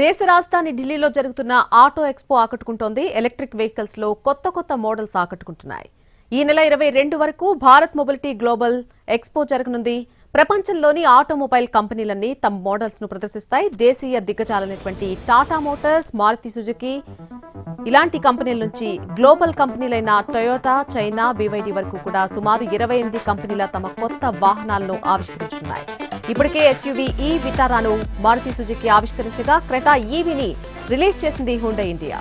దేశ రాజధాని ఢిల్లీలో జరుగుతున్న ఆటో ఎక్స్పో ఆకట్టుకుంటోంది. ఎలక్ట్రిక్ వెహికల్స్లో కొత్త కొత్త మోడల్స్ ఆకట్టుకుంటున్నాయి. ఈ నెల ఇరవై రెండు వరకు భారత్ మొబిలిటీ గ్లోబల్ ఎక్స్పో జరగనుంది. ప్రపంచంలోని ఆటోమొబైల్ కంపెనీలన్నీ తమ మోడల్స్ను ప్రదర్శిస్తాయి. దేశీయ దిగ్గజాలైనటువంటి టాటా మోటార్స్ మారుతి సుజుకి ఇలాంటి కంపెనీల నుంచి గ్లోబల్ కంపెనీలైన టొయోటా చైనా బీవైడీ వరకు కూడా సుమారు ఇరవై ఎనిమిది కంపెనీల తమ కొత్త వాహనాలను ఆవిష్కరించున్నాయి ఇప్పటికే ఎస్యూవీ ఈ విటారాను మారుతి సుజుకి ఆవిష్కరించగా క్రెటా ఈవీని రిలీజ్ చేసింది హుండై ఇండియా.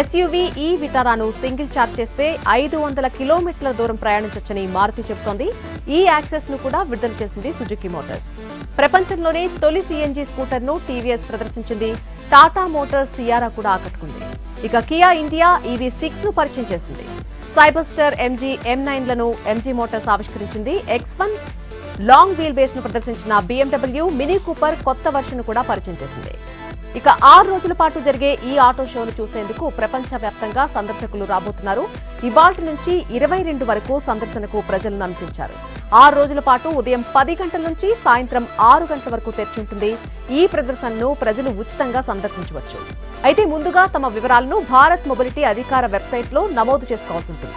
ఎస్యూవీ ఈ విటారాను సింగిల్ చార్జ్ చేస్తే ఐదు వందల కిలోమీటర్ల దూరం ప్రయాణించొచ్చని మారుతి చెబుతోంది. ఈ యాక్సెస్ను కూడా విడుదల చేసింది సుజుకి మోటార్స్. ప్రపంచంలోనే తొలి సీఎన్జీ స్కూటర్ను టీవీఎస్ ప్రదర్శించింది. టాటా మోటార్స్ సియారా కూడా ఆకట్టుకుంది. ఇక కియా ఇండియా ఈవీ సిక్స్ను పరిచయం చేసింది. సైబర్స్టర్ ఎంజీ ఎం నైన్లను ఎంజీ మోటార్స్ ఆవిష్కరించింది. ఎక్స్ వన్ లాంగ్ వీల్ బేస్ను ప్రదర్శించిన బీఎండబ్ల్యూ మినీ కూపర్ కొత్త వర్షన్ కూడా పరిచయం చేసింది. ఇక ఆరు రోజుల పాటు జరిగే ఈ ఆటో షోను చూసేందుకు ప్రపంచవ్యాప్తంగా సందర్శకులు రాబోతున్నారు. ఇవాల్టి నుంచి ఇరవై రెండు వరకు సందర్శనకు ప్రజలను అనుమతించారు. ఆరు రోజుల పాటు ఉదయం పది గంటల నుంచి సాయంత్రం ఆరు గంటల వరకు తెరిచుంటుంది. ఈ ప్రదర్శనను ప్రజలు ఉచితంగా సందర్శించవచ్చు. అయితే ముందుగా తమ వివరాలను భారత్ మొబిలిటీ అధికార వెబ్సైట్లో నమోదు చేసుకోవాల్సి ఉంటుంది.